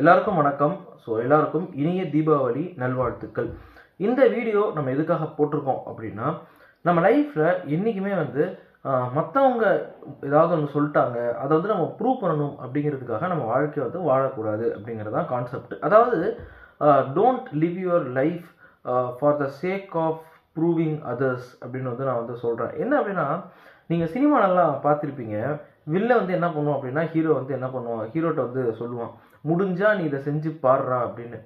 எல்லாருக்கும் வணக்கம். ஸோ எல்லாருக்கும் இனிய தீபாவளி நல்வாழ்த்துக்கள். இந்த வீடியோ நம்ம எதுக்காக போட்டிருக்கோம் அப்படின்னா நம்ம லைஃப்பில் என்றைக்குமே வந்து மற்றவங்க ஏதாவது ஒன்று சொல்லிட்டாங்க அதை வந்து நம்ம ப்ரூவ் பண்ணணும் அப்படிங்கிறதுக்காக நம்ம வாழ்க்கையை வந்து வாழக்கூடாது அப்படிங்கிறது தான் கான்செப்ட் அதாவது don't live your life for the sake of proving others அப்படின்னு வந்து நான் வந்து சொல்கிறேன் என்ன அப்படின்னா நீங்கள் சினிமாலெல்லாம் பார்த்துருப்பீங்க. வில்ல வந்து என்ன பண்ணுவோம் அப்படின்னா ஹீரோ வந்து என்ன பண்ணுவான்? ஹீரோட்ட வந்து சொல்லுவான். முடிஞ்சால் நீ இதை செஞ்சு பாடுறா அப்படின்னு.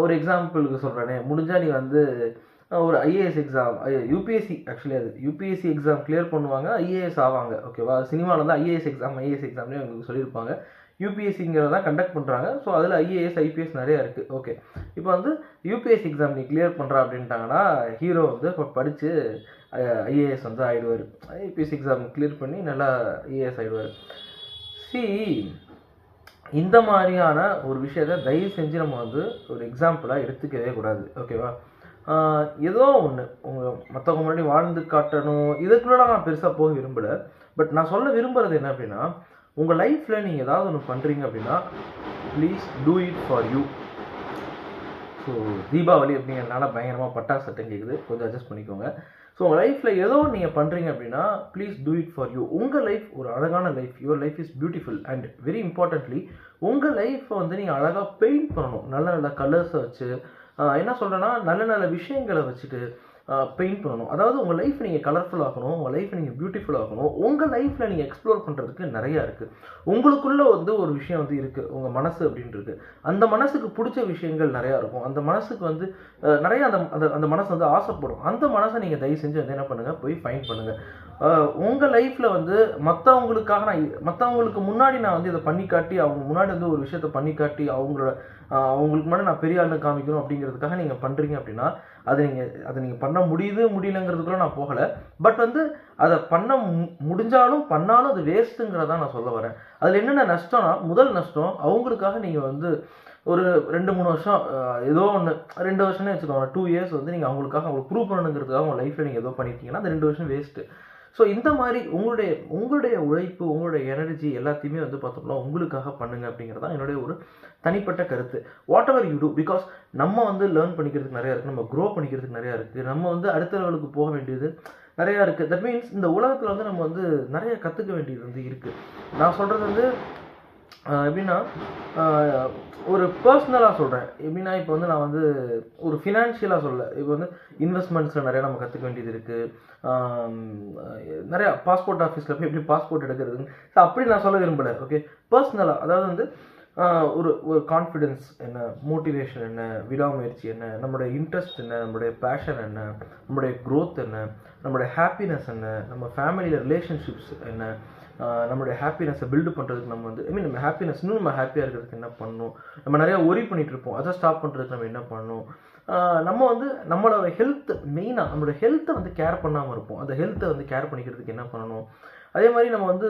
ஒரு எக்ஸாம்பிளுக்கு சொல்கிறேனே முடிஞ்சால் நீ வந்து ஒரு ஐஏஎஸ் எக்ஸாம் யூபிஎஸ்சி ஆக்சுவலி அது. யூபிஎஸ்சி எக்ஸாம் கிளியர் பண்ணுவாங்க ஐஏஎஸ் ஆவாங்க. ஓகேவா சினிமாவில் வந்து ஐஏஎஸ் எக்ஸாம் ஐஏஎஸ் எக்ஸாம்லேயே உங்களுக்கு சொல்லியிருப்பாங்க. யூபிஎஸ்சிங்கிறத கண்டக்ட் பண்ணுறாங்க ஸோ அதில் ஐஏஎஸ் ஐபிஎஸ் நிறையா இருக்குது ஓகே இப்போ வந்து யூபிஎஸ்சி எக்ஸாம் நீ கிளியர் பண்ணுறா அப்படின்ட்டாங்கன்னா ஹீரோ வந்து இப்போ படித்து ஐஏஎஸ் வந்து ஆகிடுவார் ஐபிஎஸ் எக்ஸாம் கிளியர் பண்ணி நல்லா ஐஏஎஸ் ஆகிடுவார் சி இந்த மாதிரியான ஒரு விஷயத்த தயவு செஞ்சு நம்ம வந்து ஒரு எக்ஸாம்பிளாக எடுத்துக்கவே கூடாது. ஓகேவா ஏதோ ஒன்று உங்கள் மற்றவங்க முன்னாடி வாழ்ந்து காட்டணும். இதுக்குள்ள நான் பெருசாக போக விரும்பலை. பட் நான் சொல்ல விரும்புறது என்ன அப்படின்னா உங்கள் லைஃப்பில் நீங்கள் ஏதாவது ஒன்று பண்ணுறீங்க அப்படின்னா please do it for you so Deepavali அப்படிங்கிறதுனால பயங்கரமாக பட்டாசு சட்டம் கேட்குது கொஞ்சம் அட்ஜஸ்ட் பண்ணிக்கோங்க. ஸோ உங்கள் லைஃப்பில் ஏதோ நீங்கள் பண்ணுறீங்க அப்படின்னா please do it for you உங்கள் லைஃப் ஒரு அழகான life your life is beautiful and very importantly உங்கள் லைஃப்பை வந்து நீங்கள் அழகாக பெயிண்ட் பண்ணணும். நல்ல நல்ல கலர்ஸை வச்சு என்ன சொல்கிறேன்னா நல்ல நல்ல விஷயங்களை வச்சுட்டு பெயிண்ட் பண்ணணும். அதாவது உங்கள் லைஃப் நீங்கள் கலர்ஃபுல் ஆகணும் உங்கள் லைஃப் நீங்கள் பியூட்டிஃபுல் ஆகணும் உங்கள் லைஃப்பில் நீங்கள் எக்ஸ்ப்ளோர் பண்ணுறதுக்கு நிறையா இருக்குது உங்களுக்குள்ளே வந்து ஒரு விஷயம் வந்து இருக்குது உங்கள் மனசு அப்படின்றது அந்த மனசுக்கு பிடிச்ச விஷயங்கள் நிறையா இருக்கும். அந்த மனசுக்கு வந்து நிறையா அந்த அந்த அந்த மனசு வந்து ஆசைப்படும். அந்த மனசை நீங்கள் தயவு செஞ்சு வந்து என்ன பண்ணுங்கள் போய் ஃபைன் பண்ணுங்கள் உங்கள் லைஃப்பில் வந்து மற்றவங்களுக்காக நான் மற்றவங்களுக்கு முன்னாடி நான் வந்து இதை பண்ணி காட்டி அவங்க முன்னாடி வந்து ஒரு விஷயத்த பண்ணி காட்டி அவங்களோட அவங்களுக்கு முன்னாடி நான் பெரிய ஆளு காமிக்கணும் அப்படிங்கிறதுக்காக நீங்கள் பண்ணுறீங்க அப்படின்னா அது நீங்கள் அதை நீங்கள் பண்ண முடியுது முடியலங்கிறதுக்குள்ள நான் போகலை. பட் வந்து அதை பண்ண மு- முடிஞ்சாலும் பண்ணாலும் அது வேஸ்ட்டுங்கிறதா நான் சொல்ல வரேன். அதில் என்னென்ன நஷ்டம்னா முதல் நஷ்டம் அவங்களுக்காக நீங்கள் வந்து ஒரு ரெண்டு மூணு வருஷம் ஏதோ ஒன்று ரெண்டு வருஷம்னு வச்சுக்கோங்க டூ இயர்ஸ் வந்து நீங்கள் அவங்களுக்காக அவங்களுக்கு ப்ரூவ் பண்ணணுங்கிறதுக்காக உங்கள் லைஃப்பில் நீங்கள் ஏதோ பண்ணிட்டீங்கன்னா அந்த ரெண்டு வருஷம் வேஸ்ட்டு ஸோ இந்த மாதிரி உங்களுடைய உங்களுடைய உழைப்பு உங்களுடைய எனர்ஜி எல்லாத்தையுமே வந்து பார்த்தோம்னா உங்களுக்காக பண்ணுங்க அப்படிங்கிறது தான் என்னுடைய ஒரு தனிப்பட்ட கருத்து. Whatever you do because நம்ம வந்து லேர்ன் பண்ணிக்கிறதுக்கு நிறையா இருக்குது நம்ம க்ரோ பண்ணிக்கிறதுக்கு நிறையா இருக்குது நம்ம வந்து அடுத்த லெவலுக்கு போக வேண்டியது நிறையா இருக்குது தட் மீன்ஸ் இந்த உலகத்தில் வந்து நம்ம வந்து நிறைய கற்றுக்க வேண்டியது வந்து இருக்குது நான் சொல்கிறது வந்து எப்படின்னா ஒரு பர்சனலாக சொல்கிறேன் எப்படின்னா இப்போ வந்து நான் வந்து ஒரு ஃபினான்ஷியலாக சொல்ல. இப்போ வந்து இன்வெஸ்ட்மெண்ட்ஸில் நிறையா நம்ம கற்றுக்க வேண்டியது இருக்குது நிறையா பாஸ்போர்ட் ஆஃபீஸில் போய் எப்படி பாஸ்போர்ட் எடுக்கிறது ஸோ அப்படி நான் சொல்ல விரும்பலை ஓகே பர்சனலாக அதாவது வந்து ஒரு ஒரு கான்ஃபிடென்ஸ் என்ன மோட்டிவேஷன் என்ன விடாமுயற்சி என்ன நம்மளுடைய இன்ட்ரெஸ்ட் என்ன நம்மளுடைய பேஷன் என்ன நம்மளுடைய க்ரோத் என்ன நம்மளுடைய ஹாப்பினஸ் என்ன நம்ம ஃபேமிலியில் ரிலேஷன்ஷிப்ஸ் என்ன நம்மளுடைய ஹாப்பினஸை பில்டு பண்ணுறதுக்கு நம்ம வந்து ஐ மீன் நம்ம ஹாப்பினஸ் இன்னும் நம்ம ஹாப்பியாக இருக்கிறதுக்கு என்ன பண்ணணும் நம்ம நிறையா ஒரி பண்ணிகிட்ருப்போம் இருப்போம். அதை ஸ்டாப் பண்ணுறதுக்கு நம்ம என்ன பண்ணணும் நம்ம வந்து நம்மளோட ஹெல்த் மெயினாக நம்மளோட ஹெல்த்தை வந்து கேர் பண்ணாமல் இருப்போம். அந்த ஹெல்த்தை வந்து கேர் பண்ணிக்கிறதுக்கு என்ன பண்ணணும்? அதே மாதிரி நம்ம வந்து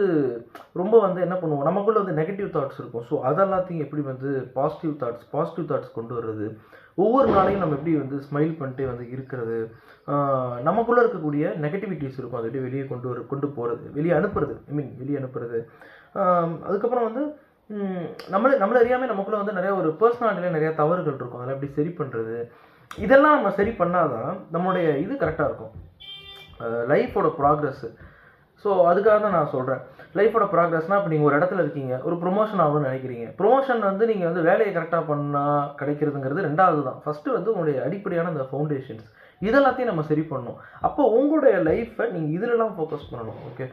ரொம்ப வந்து என்ன பண்ணுவோம்? நமக்குள்ளே வந்து நெகட்டிவ் தாட்ஸ் இருக்கும். ஸோ அதெல்லாத்தையும் எப்படி வந்து பாசிட்டிவ் தாட்ஸ் பாசிட்டிவ் தாட்ஸ் கொண்டு வர்றது? ஒவ்வொரு நாளையும் நம்ம எப்படி வந்து ஸ்மைல் பண்ணிட்டே வந்து இருக்கிறது? நமக்குள்ளே இருக்கக்கூடிய நெகட்டிவிட்டிஸ் இருக்கும். அதை எப்படி வெளியே கொண்டு வர கொண்டு போகிறது வெளியே அனுப்புறது. ஐ மீன் வெளியே அனுப்புறது. அதுக்கப்புறம் வந்து நம்மளே நம்மள அறியாமல் நமக்குள்ளே வந்து நிறையா ஒரு பர்சனாலிட்டியில் நிறையா தவறுகள் இருக்கும். அதெல்லாம் எப்படி சரி பண்ணுறது இதெல்லாம் நம்ம சரி பண்ணாதான் நம்மளுடைய இது கரெக்டாக இருக்கும். லைஃபோட ப்ராக்ரஸ்ஸு ஸோ அதுக்காக தான் நான் சொல்கிறேன் லைஃபோட ப்ராக்ரஸ்னால் இப்போ நீங்கள் ஒரு இடத்துல இருக்கீங்க ஒரு ப்ரொமோஷன் ஆகணும்னு நினைக்கிறீங்க. ப்ரொமோஷன் வந்து நீங்கள் வந்து வேலையை கரெக்டாக பண்ணால் கிடைக்கிறதுங்கிறது ரெண்டாவது தான். ஃபஸ்ட்டு வந்து உங்களுடைய அடிப்படையான அந்த ஃபவுண்டேஷன்ஸ் இதெல்லாத்தையும் நம்ம சரி பண்ணணும். அப்போ உங்களுடைய லைஃப்பை நீங்கள் இதிலெல்லாம் ஃபோக்கஸ் பண்ணணும் ஓகே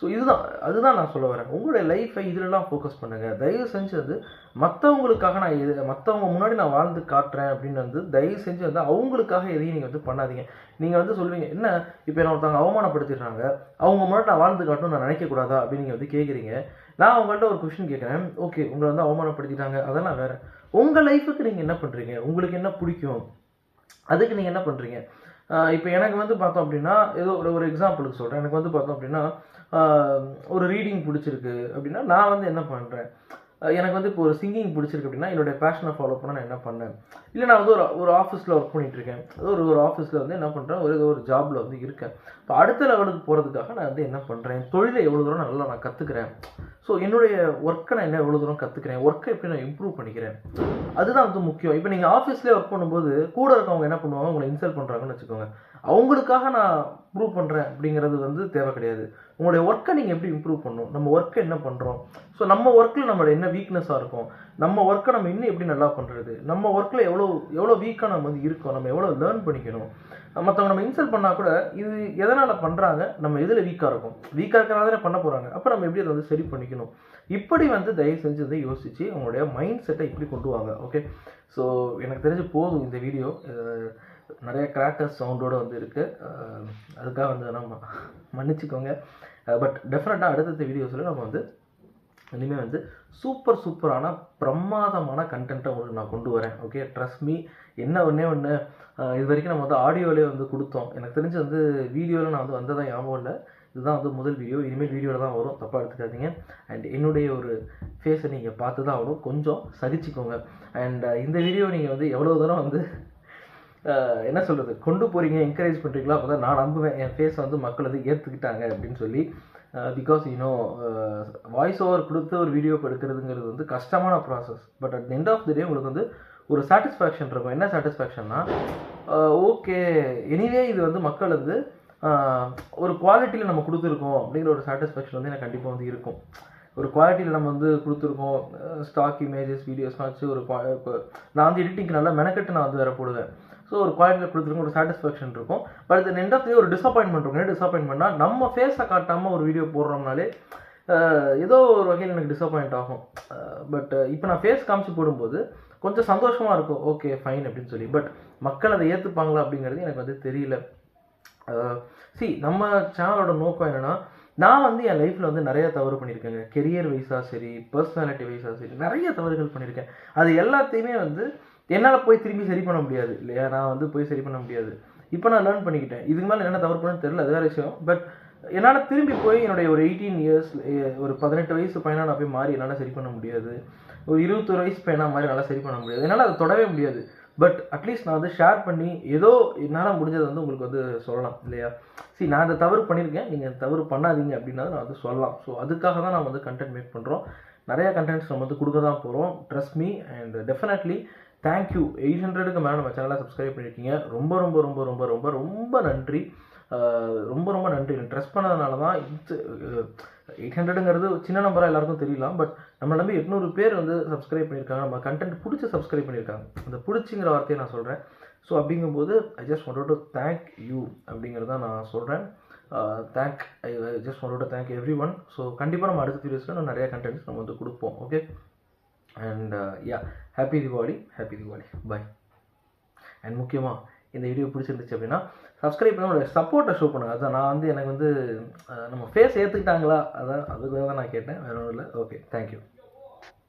ஸோ இதுதான் அதுதான் நான் சொல்ல வரேன். உங்களுடைய லைஃப்பை இதிலெல்லாம் ஃபோக்கஸ் பண்ணுங்கள் தயவு செஞ்சு வந்து மற்றவங்களுக்காக நான் இது மற்றவங்க முன்னாடி நான் வாழ்ந்து காட்டுறேன் அப்படின்னு வந்து தயவு செஞ்சு வந்து அவங்களுக்காக எதையும் நீங்கள் வந்து பண்ணாதீங்க. நீங்கள் வந்து சொல்லுவீங்க என்ன? இப்போ என்ன ஒருத்தவங்க அவமானப்படுத்திடுறாங்க. அவங்க முன்னாடி நான் வாழ்ந்து காட்டணும்னு நான் நினைக்கக்கூடாதா? அப்படின்னு நீங்கள் வந்து கேட்குறீங்க நான் உங்கள்கிட்ட ஒரு கொஷின் கேட்குறேன் ஓகே உங்களை வந்து அவமானப்படுத்திட்டாங்க. அதெல்லாம் வேற. உங்கள் லைஃபுக்கு நீங்கள் என்ன பண்ணுறீங்க உங்களுக்கு என்ன பிடிக்கும்? அதுக்கு நீங்கள் என்ன பண்ணுறீங்க இப்போ எனக்கு வந்து பார்த்தோம் அப்படின்னா ஏதோ ஒரு ஒரு எக்ஸாம்பிளுக்கு சொல்கிறேன் எனக்கு வந்து பார்த்தோம் அப்படின்னா ஒரு ரீடிங் பிடிச்சிருக்கு அப்படின்னா நான் வந்து என்ன பண்ணுறேன் எனக்கு வந்து இப்போ ஒரு சிங்கிங் பிடிச்சிருக்கு அப்படின்னா என்னுடைய பேஷனை ஃபாலோ பண்ண நான் என்ன பண்ணேன்? இல்லை நான் வந்து ஒரு ஒரு ஆஃபீஸில் ஒர்க் பண்ணிகிட்ருக்கேன் அது ஒரு ஒரு ஆஃபீஸில் வந்து என்ன பண்ணுறேன் ஒரு ஒரு ஜாபில் வந்து இருக்கேன். இப்போ அடுத்த லெவலுக்கு போகிறதுக்காக நான் வந்து என்ன பண்ணுறேன் தொழிலை எவ்வளோ தூரம் நல்லா நான் கற்றுக்கிறேன் ஸோ என்னுடைய ஒர்க்கை நான் என்ன எவ்வளோ தூரம் கற்றுக்கிறேன் ஒர்க்கை எப்படி நான் இம்ப்ரூவ் பண்ணிக்கிறேன்? அதுதான் வந்து முக்கியம். இப்போ நீங்கள் ஆஃபீஸ்லேயே ஒர்க் பண்ணும்போது கூட இருக்கவங்க என்ன பண்ணுவாங்க? உங்களை இன்சல்ட் பண்ணுறாங்கன்னு வச்சுக்கோங்க. அவங்களுக்காக நான் ப்ரூவ் பண்ணுறேன் அப்படிங்கிறது வந்து தேவை கிடையாது. உங்களுடைய ஒர்க்கை நீங்கள் எப்படி இம்ப்ரூவ் பண்ணணும்? நம்ம ஒர்க்கை என்ன பண்ணுறோம் ஸோ நம்ம ஒர்க்கில் நம்மளோட என்ன வீக்னஸாக இருக்கும்? நம்ம ஒர்க்கை நம்ம இன்னும் எப்படி நல்லா பண்ணுறது நம்ம ஒர்க்கில் எவ்வளோ எவ்வளோ வீக்காக நம்ம வந்து இருக்கோம்? நம்ம எவ்வளோ லேர்ன் பண்ணிக்கணும்? மற்றவங்க நம்ம இன்சல்ட் பண்ணால் கூட இது எதனால் பண்ணுறாங்க நம்ம எதில் வீக்காக இருக்கும்? வீக்காக இருக்கிறனால பண்ண போகிறாங்க அப்போ நம்ம எப்படி அதை வந்து சரி பண்ணிக்கணும்? இப்படி வந்து தயவு செஞ்சு வந்து யோசித்து அவங்களுடைய மைண்ட் செட்டை இப்படி கொண்டு வாங்க ஓகே ஸோ எனக்கு தெரிஞ்சு போதும் இந்த வீடியோ நிறைய கிராக்கர்ஸ் சவுண்டோடு வந்து இருக்குது அதுக்காக வந்து நம்ம மன்னிச்சுக்கோங்க. பட் டெஃபினட்டாக அடுத்தடுத்த வீடியோஸில் நம்ம வந்து இனிமேல் வந்து சூப்பர் சூப்பரான பிரமாதமான கண்டென்ட்டை உங்களுக்கு நான் கொண்டு வரேன். ஓகே ட்ரஸ்ட் மீ என்ன ஒன்றே ஒன்று இது வரைக்கும் நம்ம வந்து ஆடியோவிலே வந்து கொடுத்தோம். எனக்கு தெரிஞ்சு வந்து வீடியோவில் நான் வந்து வந்ததான் ஞாபகம் இல்லை. இதுதான் வந்து முதல் வீடியோ இனிமேல் வீடியோவில் தான் வரும். தப்பாக எடுத்துக்காதீங்க. அண்ட் என்னுடைய ஒரு ஃபேஸை நீங்கள் பார்த்து தான் வரும் கொஞ்சம் சகிச்சுக்கோங்க. அண்ட் இந்த வீடியோ நீங்கள் வந்து எவ்வளோ தூரம் வந்து என்ன சொல்கிறது கொண்டு போகிறீங்க என்கரேஜ் பண்ணுறீங்களோ அப்போ தான் நான் நம்புவேன். என் ஃபேஸை வந்து மக்கள் வந்து ஏற்றுக்கிட்டாங்க அப்படின்னு சொல்லி பிகாஸ் யூனோ வாய்ஸ் ஓவர் கொடுத்து ஒரு வீடியோ எடுக்கிறதுங்கிறது வந்து கஷ்டமான process but at end of the day உங்களுக்கு வந்து ஒரு சாட்டிஸ்ஃபேக்ஷன் இருக்கும். என்ன சாட்டிஸ்ஃபேக்ஷன்னா ஓகே எனிவே இது வந்து மக்கள் வந்து uh, ஒரு குவாலிட்டியில் நம்ம கொடுத்துருக்கோம் அப்படிங்கிற ஒரு சாட்டிஸ்ஃபேக்ஷன் வந்து எனக்கு கண்டிப்பாக வந்து இருக்கும். ஒரு குவாலிட்டியில் நம்ம வந்து கொடுத்துருக்கோம் ஸ்டாக் இமேஜஸ் வீடியோஸ்லாம் வச்சு ஒரு குவா இப்போ நான் வந்து எடிட்டிங்க்கு நல்லா மெனக்கெட்டு நான் வந்து வேறு போடுவேன். ஸோ ஒரு குவாலிட்டியில் கொடுத்துருக்கோம் ஒரு சாட்டிஸ்ஃபேக்ஷன் இருக்கும். பட் இந்த எண்ட் ஆஃப் ஒரு டிசப்பாயின்மெண்ட் இருக்கும். டிசப்பாயின்மெண்ட்னா நம்ம ஃபேஸை காட்டாமல் ஒரு வீடியோ போடுறோம்னாலே ஏதோ ஒரு வகையில் எனக்கு டிசப்பாயிண்ட் ஆகும். பட் இப்போ நான் ஃபேஸ் காமிச்சு போடும்போது கொஞ்சம் சந்தோஷமாக இருக்கும். ஓகே ஃபைன் அப்படின்னு சொல்லி. பட் மக்கள் அதை ஏற்றுப்பாங்களா அப்படிங்கிறது எனக்கு வந்து தெரியல. சி நம்ம சேனலோட நோக்கம் என்னென்னா நான் வந்து என் லைஃப்பில் வந்து நிறைய தவறு பண்ணியிருக்கேங்க. கெரியர் வைஸாக சரி பர்சனாலிட்டி வைஸாக சரி நிறைய தவறுகள் பண்ணியிருக்கேன். அது எல்லாத்தையுமே வந்து என்னால் போய் திரும்பி சரி பண்ண முடியாது இல்லையா? நான் வந்து போய் சரி பண்ண முடியாது. இப்போ நான் லேர்ன் பண்ணிக்கிட்டேன். இதுக்கு மேலே என்ன தவறு பண்ணு தெரியல அது வேறு விஷயம். பட் என்னால் திரும்பி போய் என்னுடைய ஒரு எயிட்டீன் இயர்ஸ் ஒரு பதினெட்டு வயசு பையனா நான் போய் மாறி என்னால் சரி பண்ண முடியாது. ஒரு இருபத்தொரு வயசு பையனாக மாதிரி என்னால் சரி பண்ண முடியாது. என்னால் அதை தொடவே முடியாது. பட் அட்லீஸ்ட் நான் வந்து ஷேர் பண்ணி ஏதோ என்னால் முடிஞ்சதை வந்து உங்களுக்கு வந்து சொல்லலாம் இல்லையா? சரி நான் இந்த தவறு பண்ணியிருக்கேன். நீங்கள் தவறு பண்ணாதீங்க அப்படின்னா நான் வந்து சொல்லலாம். ஸோ அதுக்காக தான் நான் வந்து கண்டென்ட் மேக் பண்ணுறோம் நிறையா கண்டென்ட்ஸ் நம்ம வந்து கொடுக்க தான் போகிறோம் trust me and definitely thank you eight ஹண்ட்ரடுக்கு மேலே நம்ம சேனலை சப்ஸ்கிரைப் பண்ணியிருக்கீங்க ரொம்ப ரொம்ப ரொம்ப ரொம்ப ரொம்ப ரொம்ப நன்றி. ரொம்ப ரொம்ப நன்றி. ட்ரெஸ் பண்ணதுனால தான் இது எயிட் ஹண்ட்ரடுங்கிறது சின்ன நம்பராக எல்லாருக்கும் தெரியலாம். பட் நம்ம நம்பி எட்நூறு பேர் வந்து சப்ஸ்கிரைப் பண்ணியிருக்காங்க. நம்ம கண்டென்ட் பிடிச்சி சப்ஸ்கிரைப் பண்ணியிருக்காங்க. அந்த பிடிச்சிங்கிற வார்த்தையை நான் சொல்கிறேன் ஸோ அப்படிங்கும்போது I just want to thank you அப்படிங்கிறத நான் சொல்கிறேன் thank I just want to thank everyone so கண்டிப்பாக நம்ம அடுத்த வீடியோஸில் நம்ம நிறைய கண்டென்ட்ஸ் நம்ம வந்து கொடுப்போம். Okay and yeah happy Deepavali happy Deepavali bye and முக்கியமாக இந்த வீடியோ பிடிச்சிருந்துச்சு அப்படின்னா சப்ஸ்கிரைப் பண்ணி உங்களோட சப்போர்ட்டை ஷோ பண்ணுங்க அதான் நான் வந்து எனக்கு வந்து நம்ம ஃபேஸ் ஏற்றுக்கிட்டாங்களா அதான் அதுக்காக தான் நான் கேட்டேன். வேற ஒன்றும் இல்லை. Okay thank you